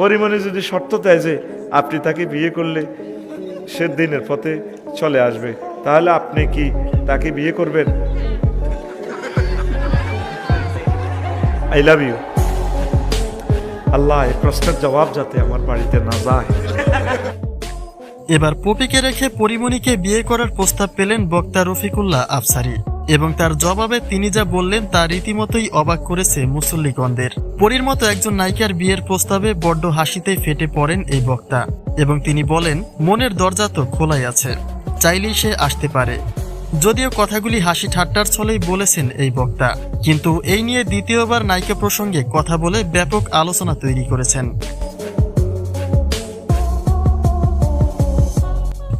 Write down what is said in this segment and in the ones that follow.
পরিমণি যদি শর্ত দেয় যে আপনি তাকে বিয়ে করলে সে দিনের পথে চলে আসবে, তাহলে আপনি কি তাকে বিয়ে করবেন? আই লাভ ইউ আল্লাহ, এই প্রশ্নের জবাব যাতে আমার বাড়িতে না যায়। এবার পপিকে রেখে পরিমণিকে বিয়ে করার প্রস্তাব পেলেন বক্তা রফিকুল্লাহ আফসারি। এবং তার জবাবে তিনি যা বললেন তা রীতিমতোই অবাক করেছে মুসল্লিগণদের। পরীর মতো একজন নায়িকার বিয়ের প্রস্তাবে বড্ড হাসিতে ফেটে পড়েন এই বক্তা এবং তিনি বলেন, মনের দরজা তো খোলাই আছে, চাইলেই সে আসতে পারে। যদিও কথাগুলি হাসি ঠাট্টার ছলেই বলেছেন এই বক্তা, কিন্তু এই নিয়ে দ্বিতীয়বার নায়িকা প্রসঙ্গে কথা বলে ব্যাপক আলোচনা তৈরি করেছেন।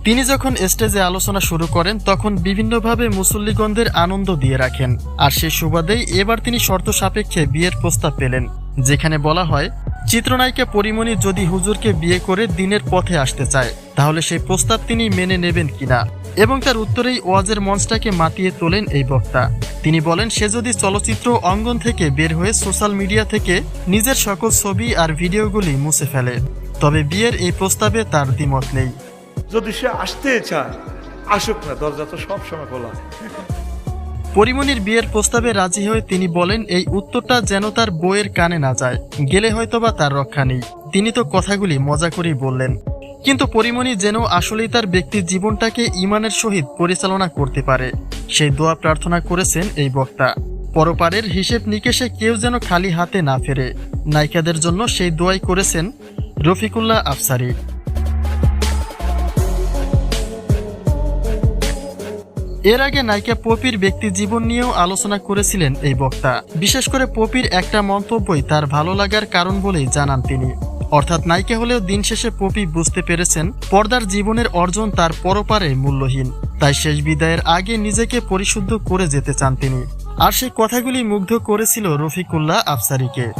তিনি যখন স্টেজে আলোচনা শুরু করেন, তখন বিভিন্নভাবে মুসল্লিগণদের আনন্দ দিয়ে রাখেন। আর সেই সুবাদেই এবার তিনি শর্ত সাপেক্ষে বিয়ের প্রস্তাব পেলেন, যেখানে বলা হয়, চিত্রনায়িকা পরিমণি যদি হুজুরকে বিয়ে করে দিনের পথে আসতে চায়, তাহলে সেই প্রস্তাব তিনি মেনে নেবেন কিনা? এবং তার উত্তরেই ওয়াজের মঞ্চটাকে মাতিয়ে তোলেন এই বক্তা। তিনি বলেন, সে যদি চলচ্চিত্র অঙ্গন থেকে বের হয়ে সোশ্যাল মিডিয়া থেকে নিজের সকল ছবি আর ভিডিওগুলি মুছে ফেলে, তবে বিয়ের এই প্রস্তাবে তার দ্বিমত নেই। যদি সে আসতে চায়, আসুক না, দরজা তো সবসময় খোলা। পরিমণির বিয়ের প্রস্তাবে রাজি হয়ে তিনি বলেন, এই উত্তরটা যেন তার বইয়ের কানে না যায়, গেলে হয়তোবা তার রক্ষা নেই। তিনি তো কথাগুলি মজা করেই বললেন। কিন্তু পরিমণি যেন আসলেই তার ব্যক্তির জীবনটাকে ইমানের সহিত পরিচালনা করতে পারে। সেই দোয়া প্রার্থনা করেছেন এই বক্তা। পরপারের হিসেব নিকেশে কেউ যেন খালি হাতে না ফেরে। নায়িকাদের জন্য সেই দোয়াই করেছেন রফিকুল্লাহ আফসারি। এর আগে নায়িকা পপির ব্যক্তি জীবন নিয়েও আলোচনা করেছিলেন এই বক্তা। বিশেষ করে পপির একটা মন্তব্যই তার ভালো লাগার কারণ বলেই জানান তিনি। অর্থাৎ নায়িকা হলেও দিন শেষে পপি বুঝতে পেরেছেন, পর্দার জীবনের অর্জন তার পরপারে মূল্যহীন। তাই শেষ বিদায়ের আগে নিজেকে পরিশুদ্ধ করে যেতে চান তিনি। আর সেই কথাগুলি মুগ্ধ করেছিল রফিকুল্লাহ আফসারিকে।